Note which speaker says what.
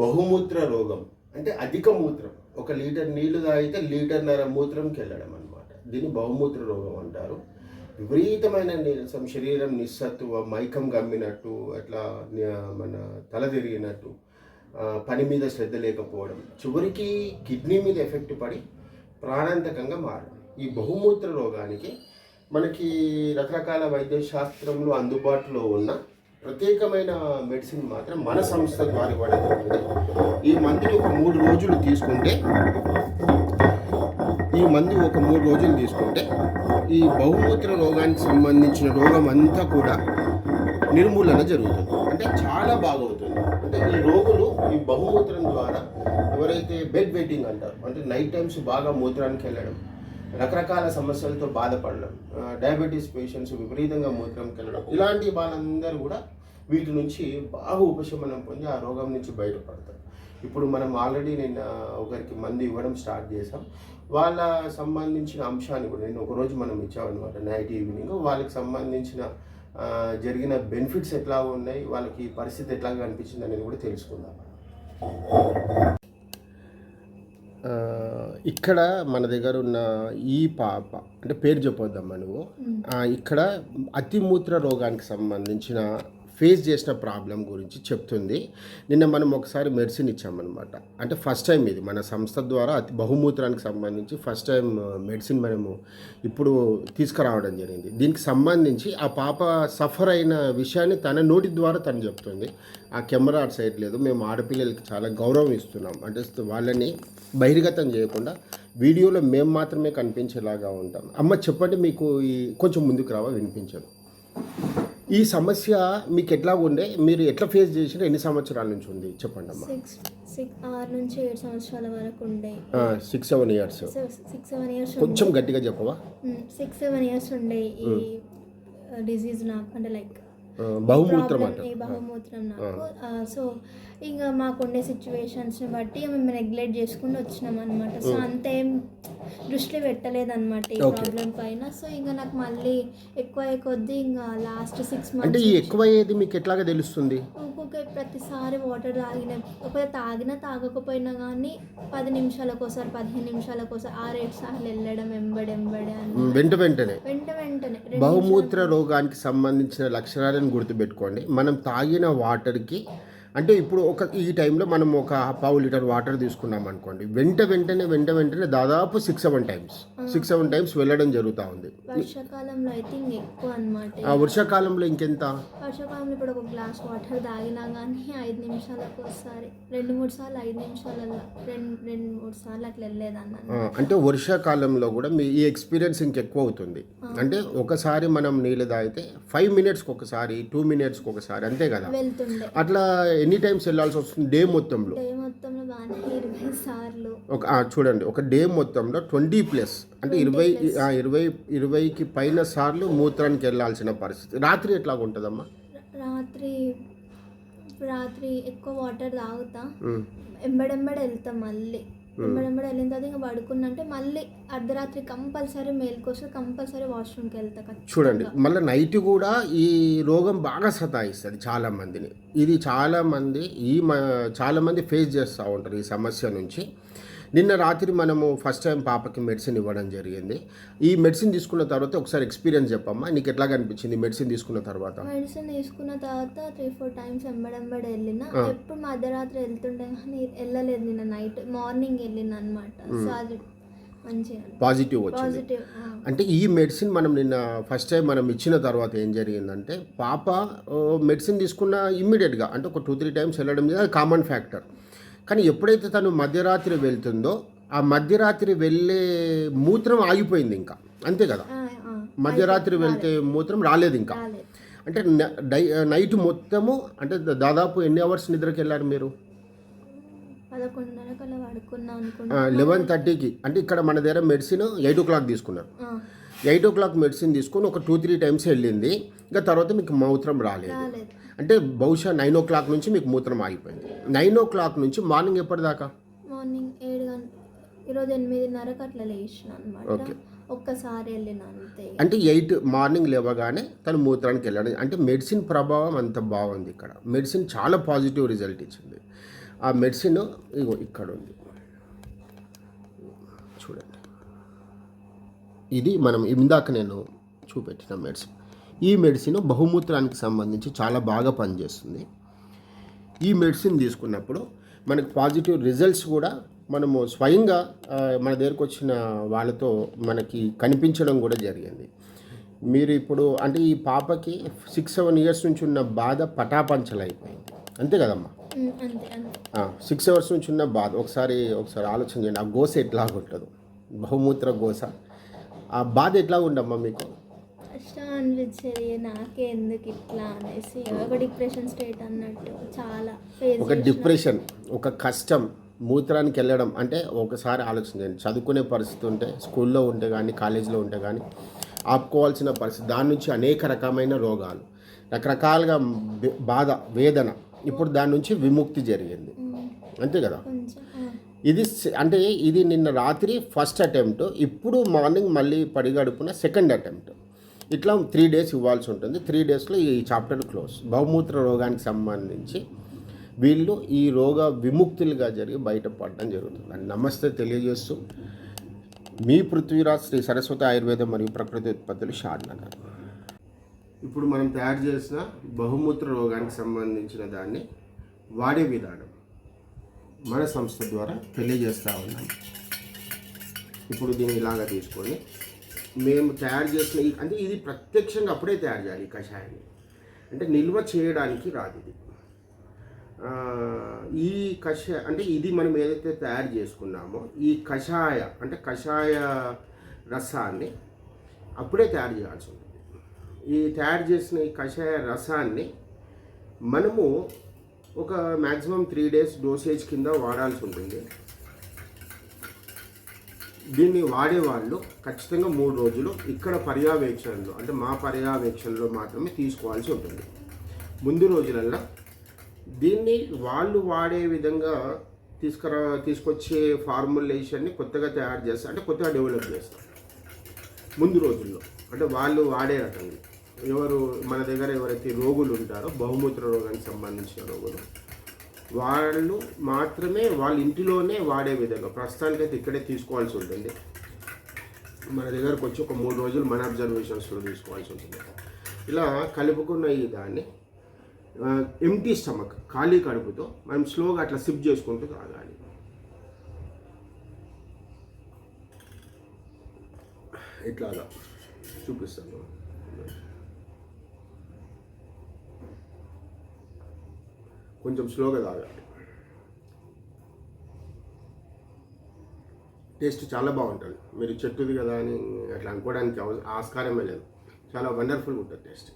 Speaker 1: బహుమూత్ర రోగం. అంటే అధిక మూత్రం. ఒక లీటర్ నీళ్ళు తాగితే లీటర్న్నర మూత్రంకి వెళ్ళడం అనమాట దీన్ని బహుమూత్ర రోగం అంటారు. విపరీతమైన నీరసం శరీరం నిస్సత్తువ మైకం గమ్మినట్టు అట్లా మన తల తిరిగినట్టు పని మీద శ్రద్ధ లేకపోవడం. చివరికి కిడ్నీ మీద ఎఫెక్ట్ పడి ప్రాణాంతకంగా మారడం. ఈ బహుమూత్ర రోగానికి మనకి రకరకాల వైద్య శాస్త్రంలో అందుబాటులో ఉన్న ప్రత్యేకమైన మెడిసిన్ మాత్రం మన సంస్థ ద్వారా ఇవ్వడం ఈ మందుని ఒక మూడు రోజులు తీసుకుంటే ఈ మందు ఒక మూడు రోజులు తీసుకుంటే ఈ బహుమూత్ర రోగానికి సంబంధించిన రోగం అంతా కూడా నిర్మూలన జరుగుతుంది. అంటే చాలా బాగవుతుంది. అంటే ఈ రోగులు ఈ బహుమూత్రం ద్వారా ఎవరైతే బెడ్ వెయిటింగ్ అంటారు అంటే నైట్ టైమ్స్ బాగా మూత్రానికి వెళ్ళడం రకరకాల సమస్యలతో బాధపడడం డయాబెటీస్ పేషెంట్స్ విపరీతంగా మూత్రంకి వెళ్ళడం ఇలాంటి వాళ్ళందరూ కూడా వీటి నుంచి బాగా ఉపశమనం పొంది ఆ రోగం నుంచి బయటపడతారు. ఇప్పుడు మనం ఆల్రెడీ నేను ఒకరికి మందు ఇవ్వడం స్టార్ట్ చేసాం వాళ్ళ సంబంధించిన అంశాన్ని కూడా నేను ఒకరోజు మనం ఇచ్చామన్నమాట నైట్ ఈవినింగ్ వాళ్ళకి సంబంధించిన జరిగిన బెనిఫిట్స్ ఎట్లా ఉన్నాయి వాళ్ళకి పరిస్థితి ఎట్లా కనిపించింది అనేది కూడా తెలుసుకుందాం ఇక్కడ మన దగ్గర ఉన్న ఈ పాప అంటే పేరు చెప్పొద్దమ్మా నువ్వు. ఇక్కడ అతిమూత్ర రోగానికి సంబంధించిన ఫేస్ చేసిన ప్రాబ్లం గురించి చెప్తుంది. నిన్న మనం ఒకసారి మెడిసిన్ ఇచ్చామన్నమాట. అంటే ఫస్ట్ టైం ఇది. మన సంస్థ ద్వారా అతి బహుమూత్రానికి సంబంధించి ఫస్ట్ టైం మెడిసిన్ మనము ఇప్పుడు తీసుకురావడం జరిగింది. దీనికి సంబంధించి ఆ పాప సఫర్ అయిన విషయాన్ని తన నోటి ద్వారా తను చెప్తుంది. ఆ కెమెరా అటు సైడ్ లేదు. మేము ఆడపిల్లలకి చాలా గౌరవం ఇస్తున్నాం. అంటే వాళ్ళని బహిర్గతం చేయకుండా వీడియోలో మేము మాత్రమే కనిపించేలాగా ఉంటాం. అమ్మ చెప్పండి మీకు ఈ కొంచెం ముందుకు రావా వినిపించదు. ఈ సమస్య మీకు ఎట్లా ఉండే మీరు ఎట్లా ఫేస్ చేసిన ఎన్ని సంవత్సరాల నుంచి ఉంది? చెప్పండి అమ్మ.
Speaker 2: సిక్స్ సిక్స్ ఆరు నుంచి ఏడు సంవత్సరాల వరకు ఉండే.
Speaker 1: Six seven years
Speaker 2: six seven years
Speaker 1: కొంచెం గట్టిగా చెప్పవా?
Speaker 2: సిక్స్ సెవెన్ ఇయర్స్ ఉండే ఈ డిసీజ్ నాకు. అంటే లైక్
Speaker 1: బహుమూత్రం అంట
Speaker 2: బహుమూత్రం నాకు. సో ఇంకా మాకుండే సిచ్యువేషన్స్ని బట్టి మేము నెగ్లెక్ట్ చేసుకుంటూ వచ్చినాం అనమాట సో అంతేం దృష్టి పెట్టలేదన్నమాట ఈ. ప్రాబ్లం పైన. సో ఇంకా నాకు మళ్ళీ ఎక్కువ కొద్దీ ఇంకా లాస్ట్ సిక్స్
Speaker 1: అంటే
Speaker 2: మంత్స్
Speaker 1: ఈ ఎక్కువ అయ్యేది మీకు ఎట్లాగా తెలుస్తుంది?
Speaker 2: ఒక్కొక్క ప్రతిసారి వాటర్ తాగిన ఒకవేళ తాగినా తాగకపోయినా కానీ పది నిమిషాలకు ఒకసారి పదిహేను నిమిషాలకు ఒకసారి ఆరేడు సార్లు వెళ్ళడం వెంబడి వెంబడి అని
Speaker 1: వెంట వెంటనే.
Speaker 2: వెంట వెంటనే.
Speaker 1: బహుమూత్ర రోగానికి సంబంధించిన లక్షణాలను గుర్తుపెట్టుకోండి. మనం తాగిన వాటర్కి అంటే ఇప్పుడు ఒక ఈ టైంలో మనం ఒక పావు లీటర్ వాటర్ తీసుకున్నాం అనుకోండి వెంట వెంటనే వెంట వెంటనే దాదాపు six seven times six seven times వెళ్ళడం జరుగుతూ ఉంది.
Speaker 2: వర్షాకాలంలో అయితే ఎక్కువ అనమాట
Speaker 1: వర్షాకాలంలో ఇంకెంత?
Speaker 2: వర్షాకాలంలో ఇప్పుడు ఒక గ్లాస్ వాటర్ తాగినా కానీ ఐదు నిమిషాలకు ఒకసారి రెండు మూడు సార్లు ఐదు నిమిషాలలో రెండు రెండు మూడు సార్లు అట్లా వెళ్ళేదాన్ని
Speaker 1: ఆ, అంటే వర్షాకాలంలో కూడా మీ ఈ ఎక్స్పీరియన్స్ ఇంకెక్కువ అవుతుంది. అంటే ఒకసారి మనం నీళ్ళు తాగితే ఫైవ్ మినిట్స్కి ఒకసారి టూ మినిట్స్కి ఒకసారి అంతే కదా?
Speaker 2: వెళ్తుండే.
Speaker 1: అట్లా ఎనీ టైమ్స్ వెళ్ళాల్సి వస్తుంది డే మొత్తంలో?
Speaker 2: డే మొత్తంలో బాగానే ఇరవై సార్లు.
Speaker 1: ఒక ఆ, చూడండి ఒక డే మొత్తంలో ట్వంటీ ప్లస్ అంటే ఇరవై ఆ, ఇరవై ఇరవైకి పైన సార్లు మూత్రానికి వెళ్ళాల్సిన పరిస్థితి. రాత్రి ఎట్లా ఉంటుందమ్మా?
Speaker 2: రాత్రి రాత్రి ఎక్కువ వాటర్ తాగుతా.
Speaker 1: ఉమ్.
Speaker 2: ఎంబడెంబడి వెళ్తాం మళ్ళీ. ఎంబడెంబడి వెళ్ళిన తర్వాత ఇంకా పడుకున్నంటే మళ్ళీ అర్ధరాత్రి కంపల్సరీ మేల్కొస్తే కంపల్సరీ వాష్రూమ్కి వెళ్తా.
Speaker 1: చూడండి మళ్ళీ నైట్ కూడా ఈ రోగం బాగా సతాయిస్తుంది చాలా మందిని ఇది చాలా మంది ఈ చాలా మంది ఫేస్ చేస్తూ ఉంటారు ఈ సమస్య నుంచి. నిన్న రాత్రి మనము ఫస్ట్ టైం పాపకి మెడిసిన్ ఇవ్వడం జరిగింది. ఈ మెడిసిన్ తీసుకున్న తర్వాత ఒకసారి ఎక్స్పీరియన్స్ చెప్పమ్మా. నీకు ఎట్లా అనిపించింది మెడిసిన్ తీసుకున్న తర్వాత?
Speaker 2: మెడిసిన్ తీసుకున్న తర్వాత త్రీ ఫోర్ టైమ్స్ ఎంబడెంబడి వెళ్ళిన. ఎప్పుడు మధ్యరాత్రి వెళ్తుండే కానీ వెళ్ళలేదు నిన్న నైట్. మార్నింగ్ వెళ్ళిన అనమాట సో అది మంచిగా
Speaker 1: పాజిటివ్ వచ్చింది. అంటే ఈ మెడిసిన్ మనం నిన్న ఫస్ట్ టైం మనం ఇచ్చిన తర్వాత ఏం జరిగిందంటే పాప మెడిసిన్ తీసుకున్న ఇమ్మీడియట్గా అంటే ఒక టూ త్రీ టైమ్స్ వెళ్ళడం అది కామన్ ఫ్యాక్టర్. కానీ ఎప్పుడైతే తను మధ్యరాత్రి వెళ్తుందో ఆ మధ్యరాత్రి వెళ్ళే మూత్రం ఆగిపోయింది ఇంకా. అంతే కదా? మధ్యరాత్రి వెళ్తే మూత్రం రాలేదు ఇంకా. అంటే డై నైట్ మొత్తము అంటే దాదాపు ఎన్ని అవర్స్ నిద్రకి వెళ్ళారు మీరు? లెవెన్ థర్టీకి. అంటే ఇక్కడ మన దగ్గర మెడిసిన్ ఎయిట్ ఓ క్లాక్ తీసుకున్నారు. ఎయిట్ ఓ క్లాక్ మెడిసిన్ తీసుకొని ఒక టూ త్రీ టైమ్స్ వెళ్ళింది. ఇంకా తర్వాత మీకు మూత్రం రాలేదు. అంటే బహుశా నైన్ ఓ క్లాక్ నుంచి మీకు మూత్రం ఆగిపోయింది. నైన్ ఓ క్లాక్ నుంచి మార్నింగ్ ఎప్పటిదాకా?
Speaker 2: మార్నింగ్ ఏడు ఈరోజు ఎనిమిదిన్నరకు అట్లా లేచిన అనమాట
Speaker 1: Okay.
Speaker 2: ఒక్కసారి వెళ్ళిన అంతే.
Speaker 1: అంటే ఎయిట్ మార్నింగ్ లేవగానే తను మూత్రానికి వెళ్ళాడు అంటే మెడిసిన్ ప్రభావం అంత బాగుంది ఇక్కడ. మెడిసిన్ చాలా పాజిటివ్ రిజల్ట్ ఇచ్చింది. ఆ మెడిసిన్ ఇగో ఇక్కడ ఉంది చూడండి ఇది మనం ఇందాక నేను చూపెట్టిన మెడిసిన్ ఈ మెడిసిన్ బహుమూత్రానికి సంబంధించి చాలా బాగా పనిచేస్తుంది. ఈ మెడిసిన్ తీసుకున్నప్పుడు మనకు పాజిటివ్ రిజల్ట్స్ కూడా మనము స్వయంగా మన దగ్గరకు వచ్చిన వాళ్ళతో మనకి కనిపించడం కూడా జరిగింది. మీరు ఇప్పుడు అంటే ఈ పాపకి సిక్స్ సెవెన్ ఇయర్స్ నుంచి ఉన్న బాధ పటాపంచలు అయిపోయింది అంతే కదమ్మా సిక్స్ అవర్స్ నుంచి ఉన్న బాధ. ఒకసారి ఒకసారి ఆలోచన చేయండి. ఆ గోస ఎట్లా ఉంటుంది బహుమూత్ర గోస. ఆ బాధ ఎట్లా ఉండమ్మా మీకు?
Speaker 2: కష్టం అనిపించేది నాకే ఎందుకు ఇట్లా అనేసి. ఒక డిప్రెషన్ స్టేట్ అన్నట్టు చాలా
Speaker 1: ఒక డిప్రెషన్ ఒక కష్టం మూత్రానికి వెళ్ళడం అంటే ఒకసారి ఆలోచించండి చదువుకునే పరిస్థితి ఉంటే స్కూల్లో ఉంటే కానీ కాలేజీలో ఉంటే కానీ ఆపుకోవాల్సిన పరిస్థితి దాని నుంచి అనేక రకమైన రోగాలు రకరకాలుగా బాధ వేదన. ఇప్పుడు దాని నుంచి విముక్తి జరిగింది. అంతే కదా? ఇది అంటే ఇది నిన్న రాత్రి ఫస్ట్ అటెంప్ట్ ఇప్పుడు మార్నింగ్ మళ్ళీ పడిగడుపున సెకండ్ అటెంప్ట్ ఇట్లా త్రీ డేస్ ఇవ్వాల్సి ఉంటుంది. త్రీ డేస్లో ఈ చాప్టర్ క్లోజ్ బహుమూత్ర రోగానికి సంబంధించి వీళ్ళు ఈ రోగ విముక్తులుగా జరిగి బయటపడడం జరుగుతుంది. అని నమస్తే తెలియజేస్తూ మీ పృథ్వీరాజ్ శ్రీ సరస్వతి ఆయుర్వేదం మరియు ప్రకృతి ఉత్పత్తులు షాద్నగర్ ఇప్పుడు మనం తయారు చేసిన బహుమూత్ర రోగానికి సంబంధించిన దాన్ని వాడే విధానం. మన సంస్థ ద్వారా తెలియజేస్తూ ఉన్నాం. ఇప్పుడు దీన్ని ఇలాగా తీసుకొని మేము తయారు చేసిన అంటే ఇది ప్రత్యక్షంగా అప్పుడే తయారు చేయాలి ఈ కషాయాన్ని. అంటే నిల్వ చేయడానికి రాదు ఇది. ఈ కషాయ అంటే ఇది మనం ఏదైతే తయారు చేసుకున్నామో ఈ కషాయ అంటే కషాయ రసాన్ని అప్పుడే తయారు చేయాల్సి ఉంటుంది. ఈ తయారు చేసిన ఈ కషాయ రసాన్ని మనము ఒక మ్యాక్సిమం త్రీ డేస్ డోసేజ్ కింద వాడాల్సి ఉంటుంది. దీన్ని వాడేవాళ్ళు ఖచ్చితంగా మూడు రోజులు ఇక్కడ పర్యవేక్షణలో అంటే మా పర్యవేక్షణలో మాత్రమే తీసుకోవాల్సి ఉంటుంది. ముందు రోజులల్లో దీన్ని వాళ్ళు వాడే విధంగా తీసుకురా తీసుకొచ్చే ఫార్ములేషన్ని కొత్తగా తయారు చేస్తారు అంటే కొత్తగా డెవలప్ చేస్తారు ముందు రోజుల్లో అంటే వాళ్ళు వాడే రకంగా. ఎవరు మన దగ్గర ఎవరైతే రోగులు ఉంటారో బహుమూత్ర రోగానికి సంబంధించిన రోగులు వాళ్ళు మాత్రమే వాళ్ళ ఇంటిలోనే వాడే విధంగా ప్రస్తుతానికైతే ఇక్కడే తీసుకోవాల్సి ఉంటుంది. మన దగ్గరకు వచ్చి ఒక మూడు రోజులు మన అబ్జర్వేషన్స్లో తీసుకోవాల్సి ఉంటుంది. ఇలా కలుపుకున్న ఈ దాన్ని ఎంటీ స్టమక్ ఖాళీ కడుపుతో మనం స్లోగా అట్లా సిప్ చేసుకుంటూ తాగాలి. ఇట్లాగా చూపిస్తాను. కొంచెం స్లోగా తాగాలి. టేస్ట్ చాలా బాగుంటుంది. మీరు చెట్టుది కదా అని అట్లా అనుకోవడానికి ఆస్కారమే లేదు. చాలా వండర్ఫుల్ ఉంటుంది టేస్ట్.